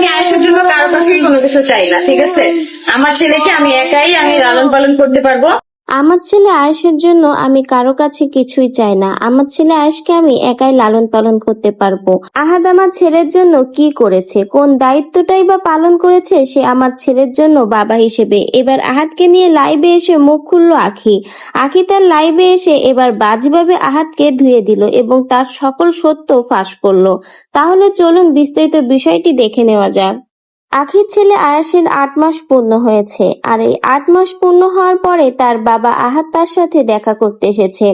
আমি আয়েশের জন্য কারও কাছে কোনো কিছু চাই না, ঠিক আছে? আমার ছেলেকে আমি একাই আমি লালন পালন করতে পারব। আমার ছেলে আয়েশের জন্য আমি কারও কাছে কিছুই চাই না। আমার ছেলে আয়েশকে আমি একাই লালন পালন করতে পারব। আহাদ আমার ছেলের জন্য কি করেছে? কোন দায়িত্বটাই বা পালন করেছে সে আমার ছেলের জন্য বাবা হিসেবে। এবার আহাতকে নিয়ে লাইভে এসে মুখ খুললো আখি। আখি তার লাইভে এসে এবার বাজেভাবে আহাতকে ধুয়ে দিল এবং তার সকল সত্য ফাঁস করল। তাহলে চলুন বিস্তারিত বিষয়টি দেখে নেওয়া যাক। আখির ছেলে আয়াসের আট মাস পূর্ণ হয়েছে আর এই আট মাস পূর্ণ হওয়ার পরে তার বাবা আহাদ তার সাথে দেখা করতে এসেছে।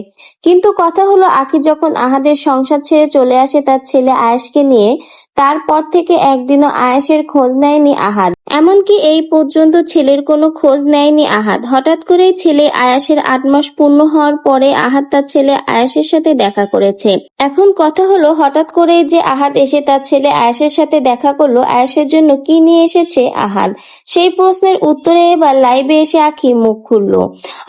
কিন্তু কথা হলো, আখি যখন আহাদের সংসার ছেড়ে চলে আসে, তার ছেলে আয়াসকে নিয়ে তারপর থেকে একদিনও আয়াসের খোঁজ নেয়নি আহাদ। এমনকি এই পর্যন্ত ছেলের কোনো খোঁজ নেয়নি আহাদ। হঠাৎ করেই ছেলে আয়াসের আট মাস পূর্ণ হওয়ার পরে আহাদ তার ছেলে আয়াসের সাথে দেখা করেছে। এখন কথা হলো, হঠাৎ করেই যে আহাদ এসে তার ছেলে আয়াসের সাথে দেখা করল আয়াসের জন্য কি নিয়ে এসেছে আহাদ? সেই প্রশ্নের উত্তরে এবার লাইভে এসে আখি মুখ খুললো।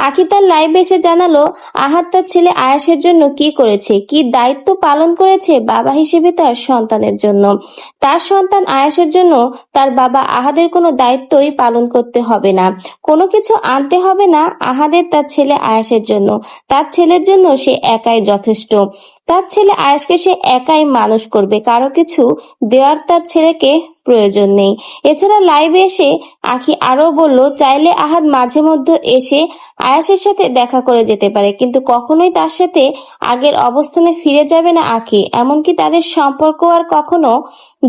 আখি তার লাইভে এসে জানালো, আহাদ তার ছেলে আয়াসের জন্য কি করেছে, কি দায়িত্ব পালন করেছে বাবা হিসেবে তার সন্তানের জন্য। তার সন্তান আয়াসের জন্য তার বাবা আহাদের কোনো দায়িত্বই পালন করতে হবে না। কোনো কিছু আনতে হবে না আহাদের তার ছেলে আয়াসের জন্য। তার ছেলের জন্য সে একাই যথেষ্ট। তার ছেলে আয়াসকে সে একাই মানুষ করবে, কারও কিছু দেওয়ার তার ছেলেকে প্রয়োজন নেই। এছাড়া লাইভে এসে আখি আরও বলল, চাইলে আহাদ মাঝে মধ্যে এসে আয়াসের সাথে দেখা করে যেতে পারে, কিন্তু কখনোই তার সাথে আগের অবস্থানে ফিরে যাবে না আখি। এমনকি তাদের সম্পর্ক আর কখনো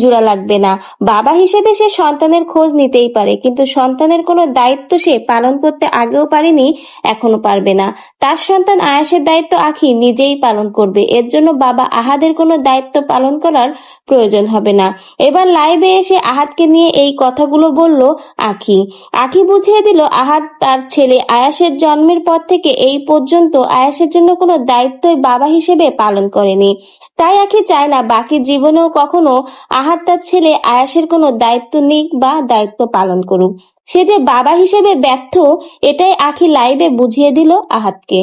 জোড়া লাগবে না। বাবা হিসেবে সে সন্তানের খোঁজ নিতেই পারে, কিন্তু সন্তানের কোনো দায়িত্ব সে পালন করতে আগেও পারেনি এখনও পারবে না। তার সন্তান আয়াসের দায়িত্ব আখি নিজেই পালন করবে। এর জন্য বাবা আহাদের কোনো দায়িত্ব পালন করার প্রয়োজন হবে না। এবার লাইভে এসে আহাদকে নিয়ে এই কথাগুলো বলল আখি। আখি বুঝিয়ে দিল, আহাদ তার ছেলে আয়াসের জন্মের পর থেকে এই পর্যন্ত আয়াসের জন্য কোনো দায়িত্বই বাবা হিসেবে পালন করেনি। তাই আখি চায় না, বাকি জীবনেও কখনো আহাদ তার ছেলে আয়াসের কোনো দায়িত্ব নিক বা দায়িত্ব পালন করুক। সে যে বাবা হিসেবে ব্যর্থ, এটাই আখি লাইভে বুঝিয়ে দিল আহাদকে।